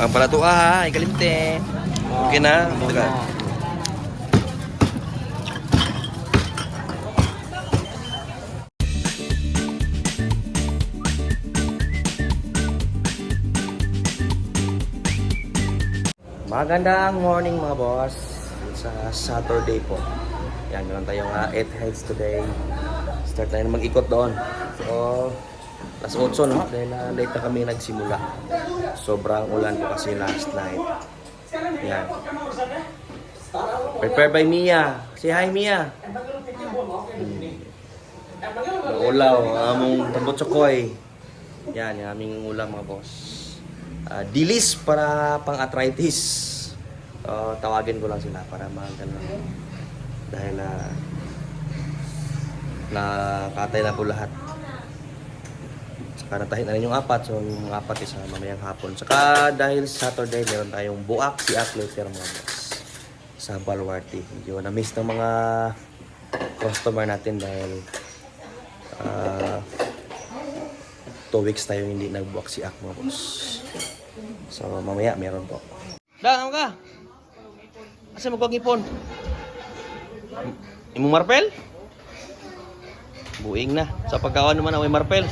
Ang pala to ah, ikalimte. Okay na. Teka. Magandang morning mga boss. Sa Saturday po. Yan, meron tayong 8 heads today. Start tayo mag-ikot doon. So, Alas 8 no? Dahil na late na kami nagsimula. Sobrang ulan po kasi last night. Yan. Prepare by Mia. Say hi Mia. Hmm. Ulaw, among tambot chokoy. Yan, yung aming ulam mga boss. Ah, dilis para pang arthritis. So, tawagin ko lang sila para magano. Dahil na nakatay na po lahat. Saka natahin na rin yung apat. So, yung apat is uh, mamayang hapon. Saka dahil Saturday, meron tayong buak si later mga boss. Sa Balwarte. Medyo na-miss ng mga customer natin dahil uh, two weeks tayo hindi nagbuak si Ak mga boss. So, mamaya meron po. Da, ano ka? Asa kong ipon? Imong marpel? Buing na. Sa pagkawan naman away marpel.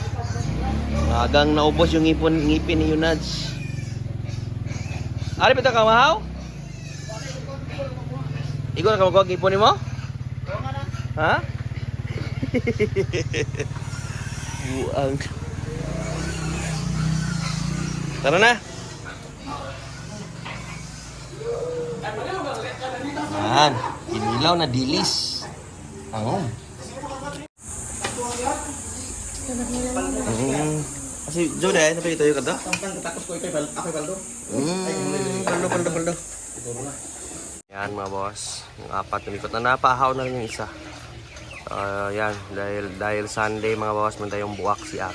Agang naubos yung ipon, ngipin ni Yunads. Ari pa ka mahaw? Ikaw na ka magkawag ipon ni mo? Ha? Buang. Tara na. Yan. Inilaw na dilis. Ang Mm. Kasi Jode, ano pa ito yung kata? Tapos ko ito, ako baldo. Mm, paldo, paldo, paldo. Yan mga boss, yung apat umikot na napahaw na rin yung isa. Ah, yan, dahil dahil Sunday mga boss, man tayong buwak si Ak.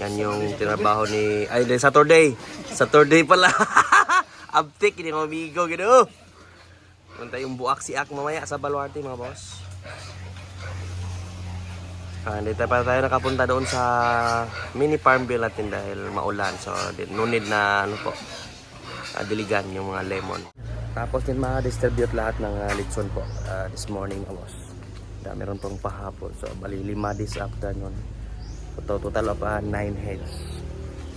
Yan yung tinabaho ni, ay dahil Saturday. Saturday pala. Abtik, hindi mo amigo, gino. Man tayong buwak si Ak mamaya sa Baluarte mga boss. Ah, dito pa tayo nakapunta doon sa mini farmville natin dahil maulan. So, no need na ano po, ah, diligan yung mga lemon. Tapos din ma-distribute lahat ng uh, litson po ah, this morning, oh, boss. Da, meron pong pahapon. So, bali lima this afternoon. So, total of 9 heads.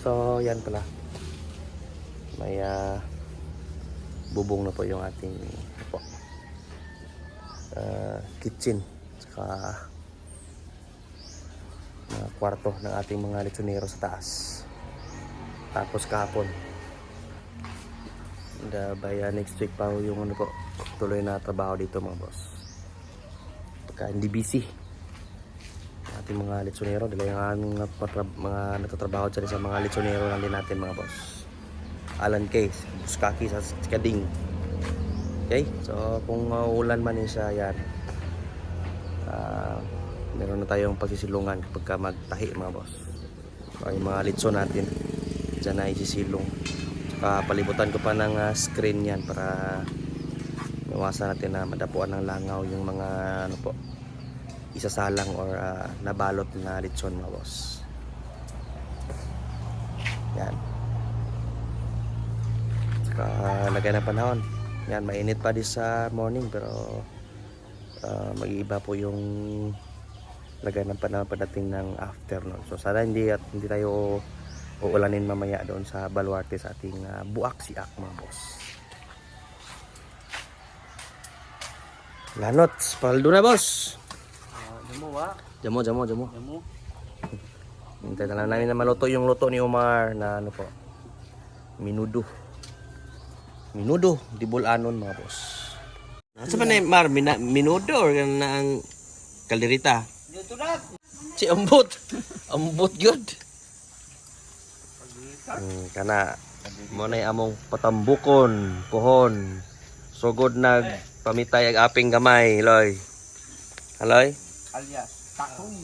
So, yan pala. May ah, bubong na po yung ating ano po, ah, kitchen. Saka mga kwarto ng ating mga lechonero sa taas. Tapos kahapon. And uh, by uh, next week pa yung ano po, tuloy na trabaho dito mga boss. Pagka hindi busy. Ating mga lechonero, dahil yung aming mga, nagtatrabaho dyan sa mga lechonero lang din natin mga boss. Alan Case, Buskaki sa Kading. Okay? So kung uh, ulan man siya, yan. Ah, meron na tayong pagsisilungan kapag ka magtahi mga boss. O yung mga litso natin. Dyan na isisilong. Saka palibutan ko pa ng ah, screen yan para iwasan natin na madapuan ng langaw yung mga ano po isasalang or ah, nabalot na litson mga boss. Yan. Saka lagay ng panahon. Yan mainit pa din sa morning pero ah, mag-iiba po yung lagay ng panahon pagdating ng afternoon. So sana hindi at hindi tayo uulanin mamaya doon sa Baluarte sa ating uh, buak si Ak mga boss. Lanots, paldo na boss. Demo wa? Jamo, jamo, jamo. Demo. Hintay na lang namin na maluto yung luto ni Omar na ano po. Minudo. Minudo, di bulanon mga boss. Sa man Mar, mina, minudo or na ang kalderita? Na. Si ambot. ambot yun. Hmm, kana. Mo na among patambukon, pohon. Sugod nag pamitay ag aping gamay, loy. Haloy? Alias, takoy.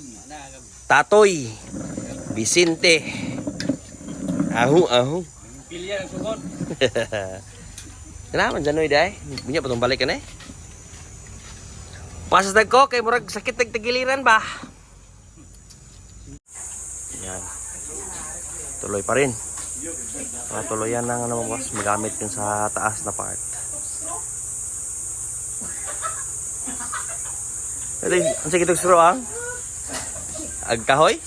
Tatoy. Vicente. Ahu, ahu. Pilya ang sugod. Kenapa janoy day? Punya patong balik kan eh? Pas ko kay murag sakit tag tagiliran ba? Yan. Tuloy pa rin. Mga tuluyan ng ano boss, magamit yun sa taas na part. Ito, ang sige itong suro ang? Agkahoy?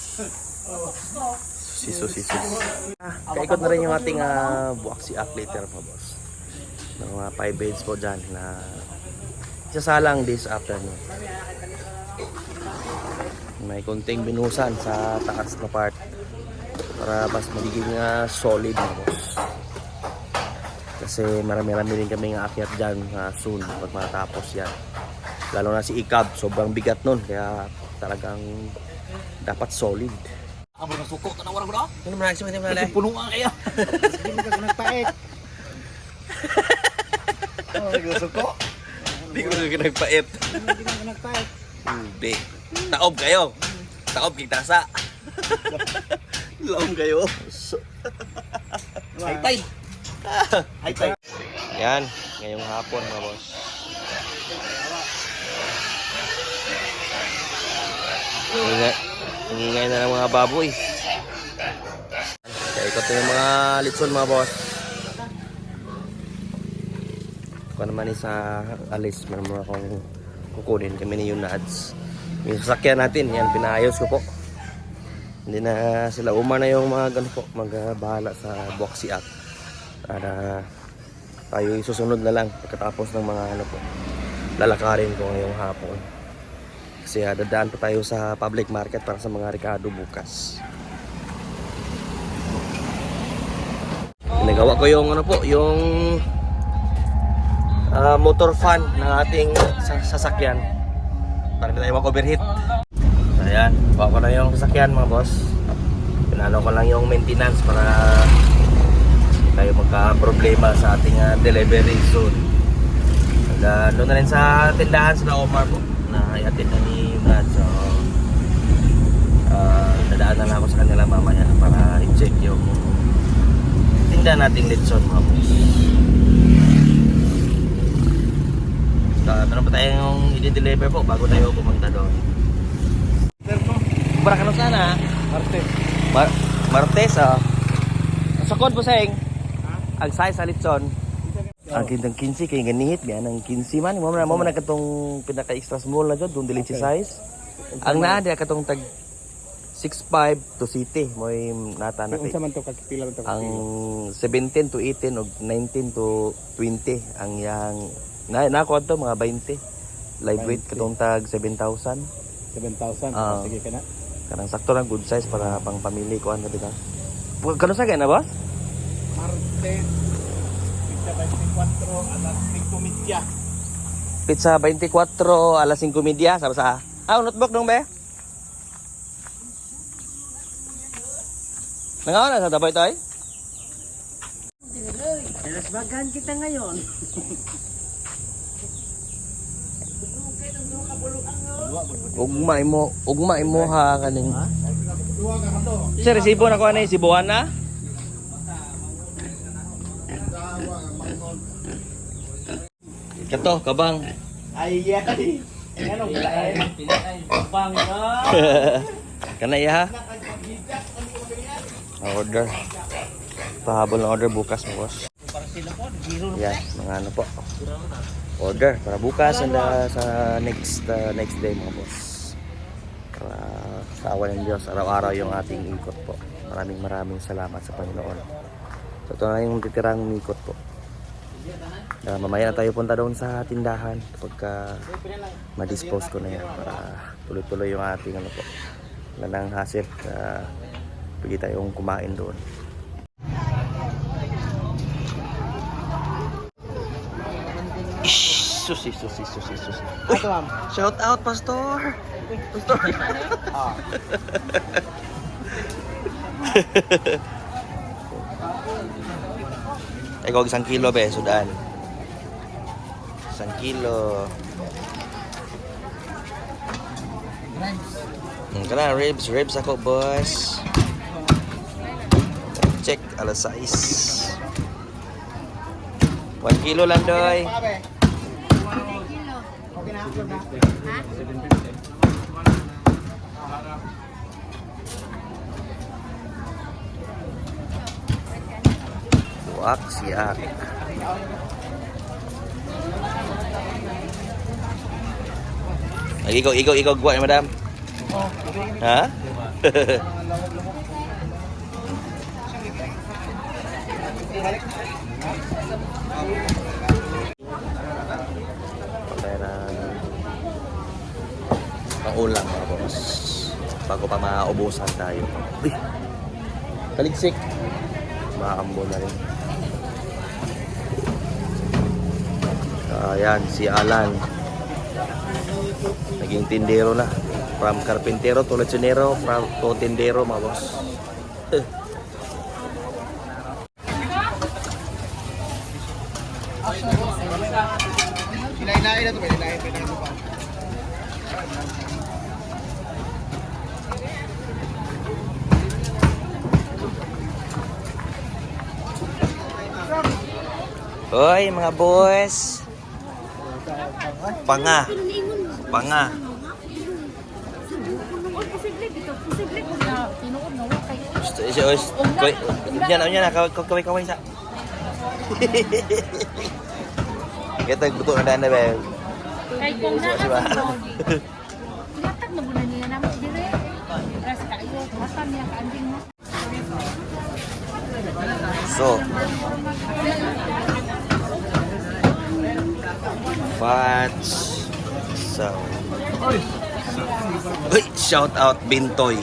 Susi, susi, susi. Ah, kaikot na rin yung ating uh, buwak si later po boss. Ng mga 5 beds po dyan na isasalang this afternoon. May konting binusan sa taas na part para mas magiging ah, solid na boss. Kasi marami-rami rin kami aakyat dyan ah, soon pag matapos yan. Lalo na si Ikab, sobrang bigat nun. Kaya talagang dapat solid. Amo na suko tanawar mo na. Ano man nagsima tayo Kasi puno ang kaya. Hindi ka nagpaik. Oh, suko. Hindi ko na nagpait. Hindi ka nagpaik. Hindi. Taob kayo. Taob kitasa. Laom kayo. High tide. High tide. Yan, ngayong hapon mga boss. Ingay, na ng mga baboy. Kaya ikot na yung mga litson mga boss. Kung naman sa alis, meron mo akong kukunin kami ni yung nuts. Yung sasakyan natin, yan, pinaayos ko po. Hindi na sila uma na yung mga gano po, magbahala sa boxy act. Para tayo isusunod na lang pagkatapos ng mga ano po lalakarin ko ngayong hapon kasi ah, dadaan pa tayo sa public market para sa mga Ricardo bukas nagawa ko yung ano po yung ah, motor fan ng ating sa- sasakyan para hindi tayo mag-overheat ayan bawa ko na yung sasakyan mga boss pinano ko lang yung maintenance para tayo magka-problema sa ating ah, delivery soon. And, uh, doon na rin sa tindahan sa Omar po na iatid na ni Brad. So, uh, dadaan na lang ako sa kanila mamaya para i-check yung tindahan nating litson mga boss. So, meron pa tayong i-deliver po bago tayo pumunta doon. Para ka sana? Arte. Mar Martes ah. Sa kod po saying. Ang size sa litson. Ang kindang 15 kay ganihit biya ng 15 man mo man mo man katong pinaka extra small na jud dun dili si size. Ang naa dia katong tag 6'5 to city mo nata na Unsa man to kakipila man to ang 17 to 18 og 19 to 20 ang yang na na ko to mga 20 live weight 20. katong tag 7,000 7,000. Ah. Sige ka na. kanang sakto lang good size para pang pamilya ko ano dito kano sa na ba Martes. Pizza 24 alas 5 media. Pizza 24 alas 5 media sama sa Ah, notebook dong be. Nangawa na sa tabay to ay? Nasbagan kita ngayon. Ugma imo, ugma imo ha kaning. Sir, resibo na ko ani sibuan na? Kato, kabang. Ay ay. Ano kaya? Bang na. Kana iya ha? Order. Pahabol na order bukas mo boss. Para sila po, zero Yan, mga ano po. Order para bukas and uh, sa next uh, next day mga boss. Para sa awan ng Diyos, araw-araw yung ating ikot po. Maraming maraming salamat sa Panginoon. So ito na yung titirang ikot po. Uh, mamaya na tayo punta doon sa tindahan uh, ma-dispose ko na yan para tuloy-tuloy yung ating ano po. Wala nang hassle. Uh, pwede tayong kumain doon. Ish, susi, susi, susi, susi. Uy, Ato am. shout out, Pastor! Pastor! Ah. Ikaw, isang kilo, be, sudan. Isang kilo. Hmm, kana, ribs, ribs ako, boss. Check, alas 6. 1 kilo lang, doy. Ako na. Buak siak. Lagi ikut, ikut, ikut kuat ni madam. Ha? Patay pangulang mga boss. Bago pa maubusan tayo. Uy! Taligsik! Maambo na rin. Ayan, si Alan. Naging tindero na. From carpintero to lechonero, from to tindero mga boss. Hinahin na ito, may hinahin pa Hoy, mga boys. Panga. Panga. Posible dito. Posible kung na tinuod na is- is- Kaway, kaway, kaway, sa. Kita butuh na daan na ba? kay kung na Siba. Tinatag na muna niya naman dire. Ras kayo, matan niya kaanding mo. So. Fats. So. Uy, shout out Bintoy.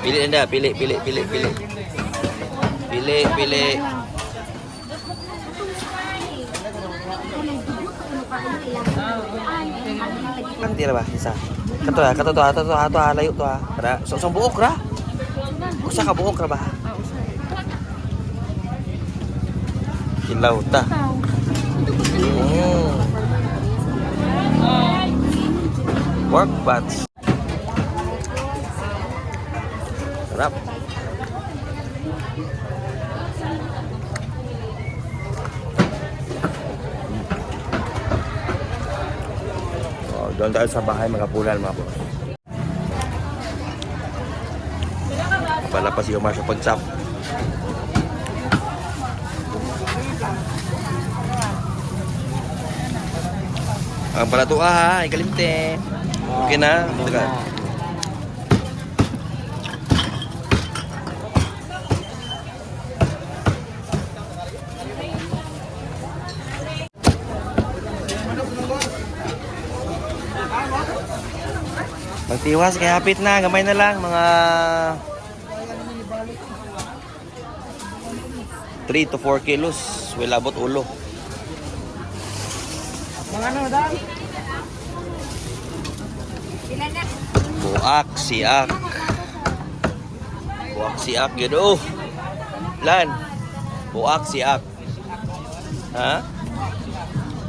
Pili anda, pili, pili, pili, pili. Pili, pili. Nanti lah bah, isa. Kato ah, kato to, kato to, ato ah, layo to ah. Kada, so, so buok ra. Usa ka buok ra ba? Hilaw ta. Mm. Pork butts. Sarap. Oh, doon tayo sa bahay mga pulan mga boss. Wala pa si Omar sa pagsap. Ang pala to ah, ikalimte. Okay na. Teka. Magtiwas kaya hapit na, gamay na lang mga 3 to 4 kilos. Will abot ulo. Ano, daan? Buak siak. Buak siak yun oh. Lan. Buak siak. Ha?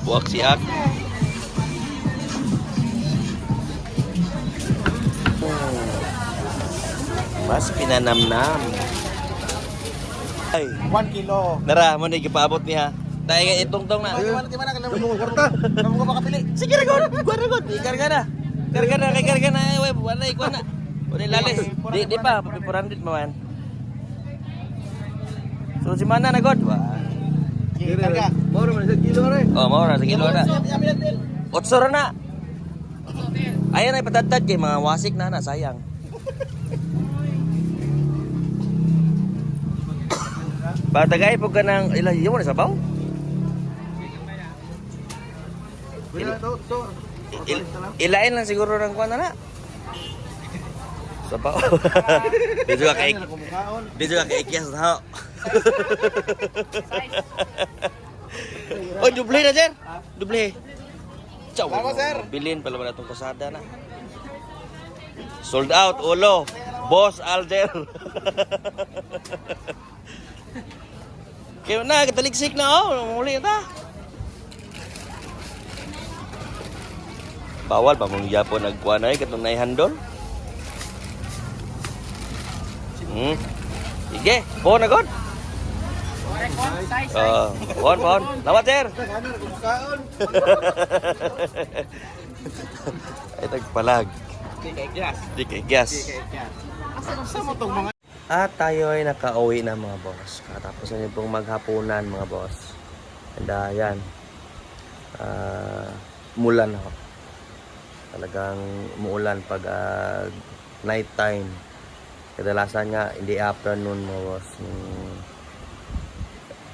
Buak siak. Mas pinanamnam. Ay, 1 kilo. nara mo na ikipaabot niya. Dahil nga itong tong na. Di mana, di mana, kailangan mo kwarta. Kailangan mo makapili. Sige na, gawin. Gawin na, gawin. Ikarga na. Karga na, kay karga na. Wala, ikuha na. Wala lalis. Di, di pa, papipurandit mo man. So, si Mana na, God. Wah. Karga. Mau naman sa kilo rin. Oh, mau na, sa kilo na. Otso ra na. Ayan ay patadtad kay mga wasik na na, sayang. Patagay po ka ng, ilan, yun mo na sabaw? To, to. Il, ilain lang siguro ng kuwan na na. Sabaw. Dito ka kay, dito ka kay Ikyas na. Oh, duble na, sir. Duble. Ciao. Salamat, sir. Bilin pala ba itong kasada na. Sold out, ulo. Boss Alder. Kaya na, kataligsik na oh. Muli na. Bawal pa mong yapon nagkuha na eh, katong handol. Hmm. Sige, po na god. Uh, pon, pon. Lawat, sir. Ay, tagpalag. Di kay gas. Di kay gas. Di kay gas. Asa mo tong mga At tayo ay nakauwi na mga boss. Katapos na pong maghapunan mga boss. And uh, yan. Ah, mulan ako. Talagang umuulan pag ah, night time. Kadalasan nga, hindi afternoon mga boss. Yung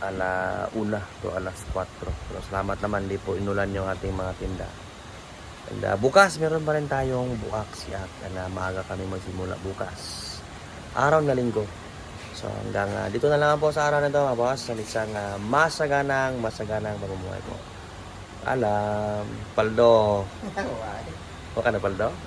ala una to alas 4. Pero salamat naman, di po inulan yung ating mga tinda. And uh, bukas, meron pa rin tayong buak siyak na maaga kami magsimula bukas. Araw na linggo. So hanggang uh, dito na lang po sa araw na ito mga boss. Sa isang uh, masaganang, masaganang pamumuhay po. Alam, paldo. Huwag ka na?